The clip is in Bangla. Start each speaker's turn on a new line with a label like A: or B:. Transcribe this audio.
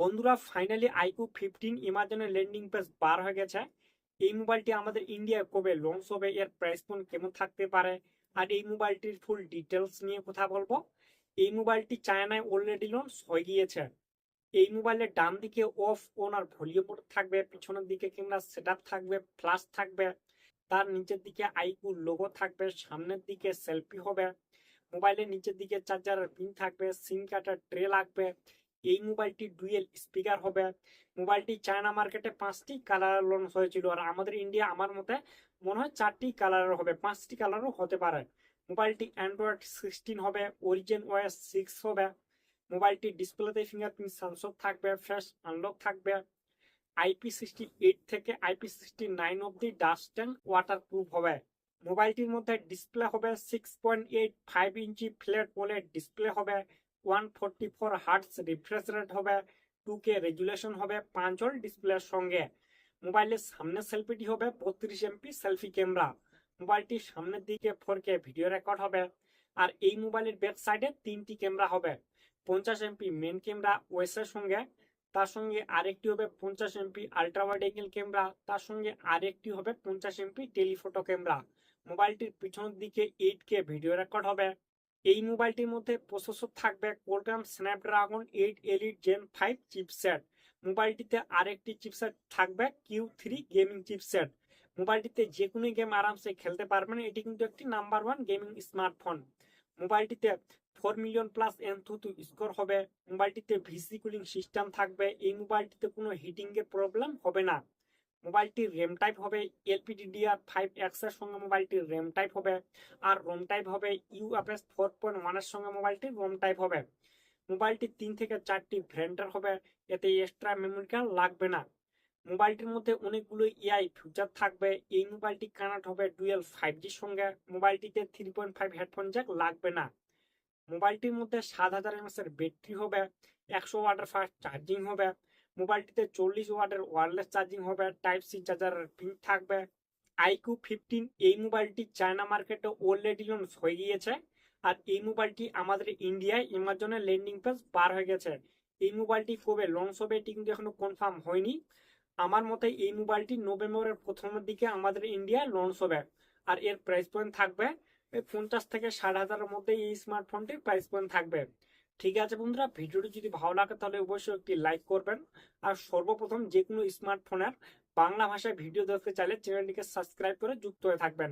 A: বন্ধুরা ফাইনালি আইকু ফিফটিন ইমাজনের ল্যান্ডিং পেজ বার হয়ে গেছে। এই মোবাইলটি আমাদের ইন্ডিয়ায় কবে লঞ্চ হবে, এর প্রাইস পয়েন্ট কেমন থাকতে পারে, আর এই মোবাইলটির ফুল ডিটেলস নিয়ে কথা বলব। এই মোবাইলটি চায়নায় অলরেডি লঞ্চ হয়ে গিয়েছে। এই মোবাইলের ডান দিকে অফ অন আর ভলিউম থাকবে, পিছনের দিকে ক্যামেরা সেট থাকবে ফ্লাশ থাকবে। তার নিচের দিকে আইকু লোগো থাকবে, সামনের দিকে সেলফি হবে। মোবাইলের নিচের দিকে চার্জারের পিন থাকবে সিম কার্ডের ট্রে লাগবে। এই মোবাইলটি ডুয়েল স্পিকার হবে। মোবাইলটি চায়না মার্কেটে পাঁচটি কালার লঞ্চ হয়েছিল আর আমাদের ইন্ডিয়া আমার মতে মনে হয় চারটি কালারের হবে, পাঁচটি কালারও হতে পারে। মোবাইলটি অ্যান্ড্রয়েড সিক্সটিন হবে, অরিজিন ওয়েস সিক্স হবে। মোবাইলটি ডিসপ্লেতে ফিঙ্গারপ্রিন্ট সেন্সর থাকবে ফ্রেশ আনলক থাকবে। আইপি সিক্সটি এইট থেকে আইপি সিক্সটি নাইন অব্দি ডাস্ট অ্যান্ড ওয়াটার প্রুফ হবে। মোবাইলটির মধ্যে ডিসপ্লে হবে six point eight five inch flat OLED display হবে। One forty four hertz refresh rate হবে টু কে রেজুলেশন হবে পাঁচল ডিসপ্লের সঙ্গে। মোবাইলের সামনের সেলফিটি হবে, বত্রিশ এমপি সেলফি ক্যামেরা মোবাইলটির সামনের দিকে ফোর কে ভিডিও রেকর্ড হবে। আর এই মোবাইলের ব্যাক সাইডে তিনটি ক্যামেরা হবে, পঞ্চাশ এমপি মেন ক্যামেরা ওয়েসের সঙ্গে, তার সঙ্গে আরেকটি হবে পঞ্চাশ MP ultra wide angle camera তার সঙ্গে আরেকটি হবে পঞ্চাশ এমপি টেলিফোটো ক্যামেরা মোবাইলটির পিছনের দিকে এইট কে ভিডিও রেকর্ড হবে। এই মোবাইলটির মধ্যে প্রসেসর থাকবে Qualcomm Snapdragon eight elite gen five chipset মোবাইলটিতে আরেকটি চিপসেট থাকবে কিউ থ্রি গেমিং চিপসেট মোবাইলটিতে যে কোনো গেম আরামসে খেলতে পারবেন, এটি কিন্তু একটি number one gaming smartphone মোবাইলটিতে four million plus AnTuTu score হবে। মোবাইলটিতে ভিসি কুলিং সিস্টেম থাকবে। এই মোবাইলটিতে কোনো হিটিং এর প্রবলেম হবে না। মোবাইলটির র্যাম টাইপ হবে এলপিডিডিআর ফাইভ এক্সের সঙ্গে মোবাইলটির র্যাম টাইপ হবে আর রোম টাইপ হবে ইউএফএস ফোর পয়েন্ট ওয়ানের সঙ্গে মোবাইলটির রোম টাইপ হবে। মোবাইলটি তিন থেকে চারটি ভ্যারিয়েন্টের হবে, এতে এক্সট্রা মেমোরি কার্ড লাগবে না। মোবাইলটির মধ্যে অনেকগুলো এআই ফিচার থাকবে, এই মোবাইলটি কানেক্ট হবে ডুয়েল ফাইভ জির সঙ্গে, মোবাইলটিতে three point five headphone jack লাগবে না। মোবাইলটির মধ্যে সাত হাজার এমএস এর ব্যাটারি হবে, একশো ওয়াটের ফাস্ট চার্জিং হবে মোবাইলটিতে চল্লিশ ওয়াটের ওয়ারলেস চার্জিং হবে টাইপ সি চার্জারের পিন থাকবে। আইকিউ ফিফটিন এই মোবাইলটি চায়না মার্কেটে অলরেডি লঞ্চ হয়ে গিয়েছে। আর এই মোবাইলটি আমাদের ইন্ডিয়ায় অ্যামাজনের ল্যান্ডিং পেজ পার হয়ে গেছে। এই মোবাইলটি কবে লঞ্চ হবে এটি কিন্তু এখনও কনফার্ম হয়নি। আমার মতে এই মোবাইলটি নভেম্বরের প্রথমের দিকে আমাদের ইন্ডিয়ায় লঞ্চ হবে। আর এর প্রাইস পয়েন্ট থাকবে পঞ্চাশ থেকে ষাট হাজারের মধ্যে এই স্মার্টফোনটির প্রাইস পয়েন্ট থাকবে। ঠিক আছে বন্ধুরা, ভিডিওটি যদি ভালো লাগে তাহলে অবশ্যই একটি লাইক করবেন। আর সর্বপ্রথম যে কোনো স্মার্টফোনের বাংলা ভাষায় ভিডিও দেখতে চাইলে চ্যানেলটিকে সাবস্ক্রাইব করে যুক্ত হয়ে থাকবেন।